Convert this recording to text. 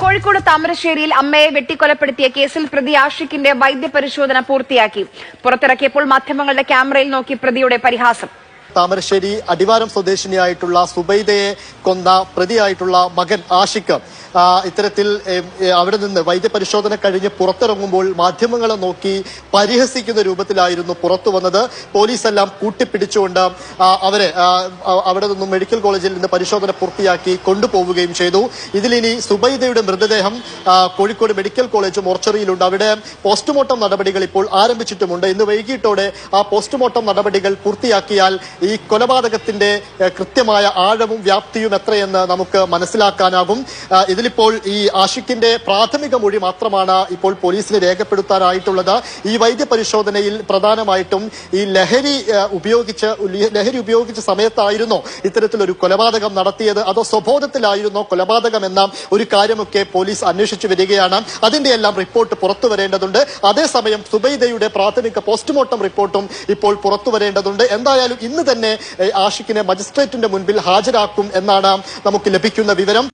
കോഴിക്കോട് താമരശ്ശേരിയിൽ അമ്മയെ വെട്ടിക്കൊലപ്പെടുത്തിയ കേസിൽ പ്രതി ആഷിഖിന്റെ വൈദ്യപരിശോധന പൂർത്തിയാക്കി. പുറത്തിറക്കിയപ്പോൾ മാധ്യമങ്ങളുടെ ക്യാമറയിൽ നോക്കി പ്രതിയുടെ പരിഹാസം. താമരശ്ശേരി അടിവാരം സ്വദേശിനിയായിട്ടുള്ള സുബൈദയെ കൊന്ന പ്രതിയായിട്ടുള്ള മകൻ ആഷിഖ്. ഇത്തരത്തിൽ അവിടെ നിന്ന് വൈദ്യപരിശോധന കഴിഞ്ഞ് പുറത്തിറങ്ങുമ്പോൾ മാധ്യമങ്ങളെ നോക്കി പരിഹസിക്കുന്ന രൂപത്തിലായിരുന്നു പുറത്തു വന്നത്. പോലീസെല്ലാം കൂട്ടിപ്പിടിച്ചുകൊണ്ട് അവരെ അവിടെ നിന്നും മെഡിക്കൽ കോളേജിൽ നിന്ന് പരിശോധന പൂർത്തിയാക്കി കൊണ്ടുപോവുകയും ചെയ്തു. ഇതിലിനി സുബൈദയുടെ മൃതദേഹം കോഴിക്കോട് മെഡിക്കൽ കോളേജ് മോർച്ചറിയിലുണ്ട്. അവിടെ പോസ്റ്റ്മോർട്ടം നടപടികൾ ഇപ്പോൾ ആരംഭിച്ചിട്ടുമുണ്ട്. ഇന്ന് വൈകിട്ടോടെ ആ പോസ്റ്റ്മോർട്ടം നടപടികൾ പൂർത്തിയാക്കിയാൽ ഈ കൊലപാതകത്തിന്റെ കൃത്യമായ ആഴവും വ്യാപ്തിയും എത്രയെന്ന് നമുക്ക് മനസ്സിലാക്കാനാകും. ഇതിലിപ്പോൾ ഈ ആഷിഖിന്റെ പ്രാഥമിക മൊഴി മാത്രമാണ് ഇപ്പോൾ പോലീസിന് രേഖപ്പെടുത്താനായിട്ടുള്ളത്. ഈ വൈദ്യപരിശോധനയിൽ പ്രധാനമായിട്ടും ഈ ലഹരി ഉപയോഗിച്ച് ലഹരി ഉപയോഗിച്ച സമയത്തായിരുന്നോ ഇത്തരത്തിലൊരു കൊലപാതകം നടത്തിയത്? അതോ സ്വബോധത്തിലായിരുന്നോ കൊലപാതകം എന്ന ഒരു കാര്യമൊക്കെ പോലീസ് അന്വേഷിച്ചു വരികയാണ്. അതിന്റെ എല്ലാം റിപ്പോർട്ട് പുറത്തു വരേണ്ടതുണ്ട്. അതേസമയം സുബൈദയുടെ പ്രാഥമിക പോസ്റ്റ്മോർട്ടം റിപ്പോർട്ടും ഇപ്പോൾ പുറത്തു വരേണ്ടതുണ്ട്. എന്തായാലും ഇന്ന് തന്നെ ആഷിഖിനെ മജിസ്ട്രേറ്റിന്റെ മുൻപിൽ ഹാജരാക്കും എന്നാണ് നമുക്ക് ലഭിക്കുന്ന വിവരം.